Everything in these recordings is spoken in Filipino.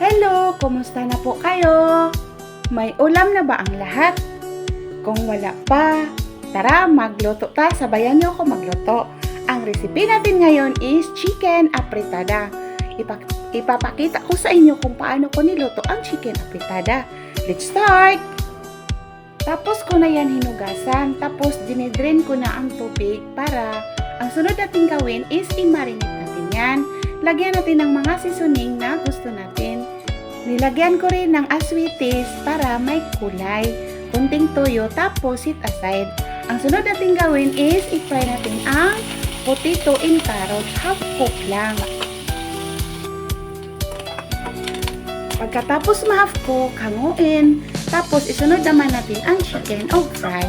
Hello! Kumusta na po kayo? May ulam na ba ang lahat? Kung wala pa, tara magluto ta. Sabayan niyo ako magluto. Ang recipe natin ngayon is chicken apritada. Ipak- ipapakita ko sa inyo kung paano ko niluto ang chicken apritada. Let's start! Tapos ko na yan hinugasan. Tapos dinidrain ko na ang tubig para ang sunod natin gawin is i-marinate natin yan. Lagyan natin ng mga seasoning na gusto natin. Nilagyan ko rin ng aswitis para may kulay. Kunting toyo tapos sit aside. Ang sunod natin gawin is i-fry natin ang potato and carrot. Half cook lang. Pagkatapos ma-half cook, hanguin. Tapos isunod naman natin ang chicken o fry.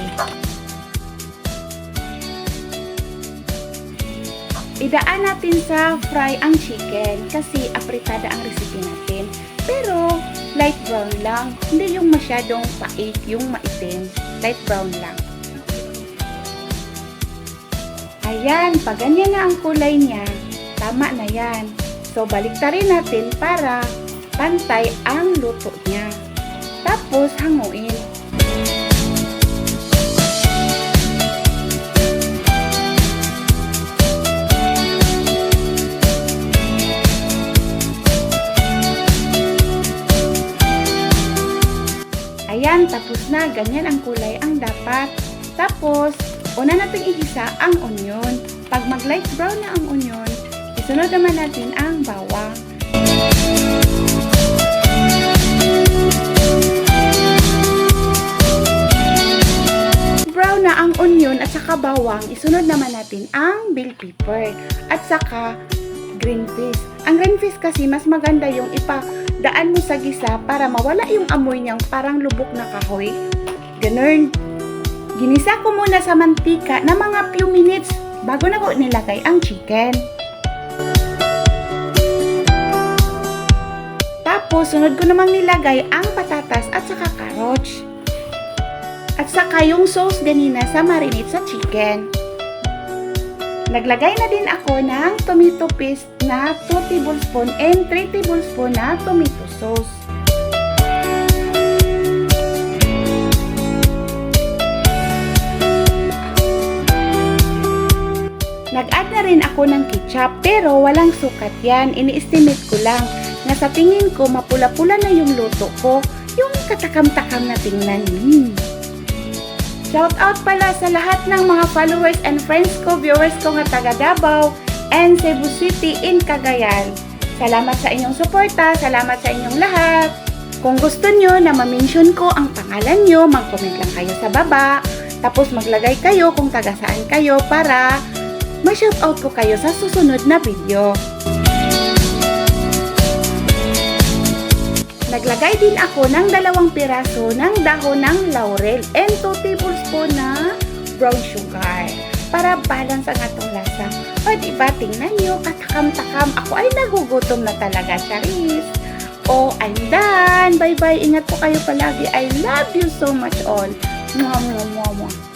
Idaan natin sa fry ang chicken kasi apritada ang recipe natin. Light brown lang, hindi yung masyadong pait, yung maitim. Light brown lang. Ayan, pag ganyan na ang kulay niya, tama na yan. So, baliktarin natin para pantay ang luto niya. Tapos, hanguin. Ayan, tapos na. Ganyan ang kulay ang dapat. Tapos, una natin ihisa ang onion. Pag mag light brown na ang onion, isunod naman natin ang bawang. Brown na ang onion at saka bawang, isunod naman natin ang bell pepper at saka green fish. Ang green fish kasi mas maganda yung ipadaan mo sa gisa para mawala yung amoy niyang parang lubok na kahoy. Ganun. Ginisa ko muna sa mantika na mga few minutes bago na ko nilagay ang chicken. Tapos, sunod ko namang nilagay ang patatas at saka carrots. At saka yung sauce ganina sa marinate sa chicken. Naglagay na din ako ng tomato paste na 2 tablespoon and 3 tablespoon na tomato sauce. Nag-add na rin ako ng ketchup pero walang sukat yan. Ini-estimate ko lang na sa tingin ko mapula-pula na yung luto ko. Yung katakam-takam na tingnan. Mm. Shout out pala sa lahat ng mga followers and friends ko, viewers ko nga taga Davao and Cebu City in Cagayan. Salamat sa inyong suporta, salamat sa inyong lahat. Kung gusto nyo na ma-mention ko ang pangalan nyo, mag-comment lang kayo sa baba. Tapos maglagay kayo kung taga saan kayo para ma-shoutout ko kayo sa susunod na video. Naglagay din ako ng dalawang piraso ng dahon ng laurel and 2 tablespoon na brown sugar para balance ang atong lasa. O diba, tingnan nyo, katakam-takam. Ako ay nagugutom na talaga, Charis. Oh, I'm done. Bye-bye. Ingat po kayo palagi. I love you so much all. Mwah, mwah, mwah, mwah.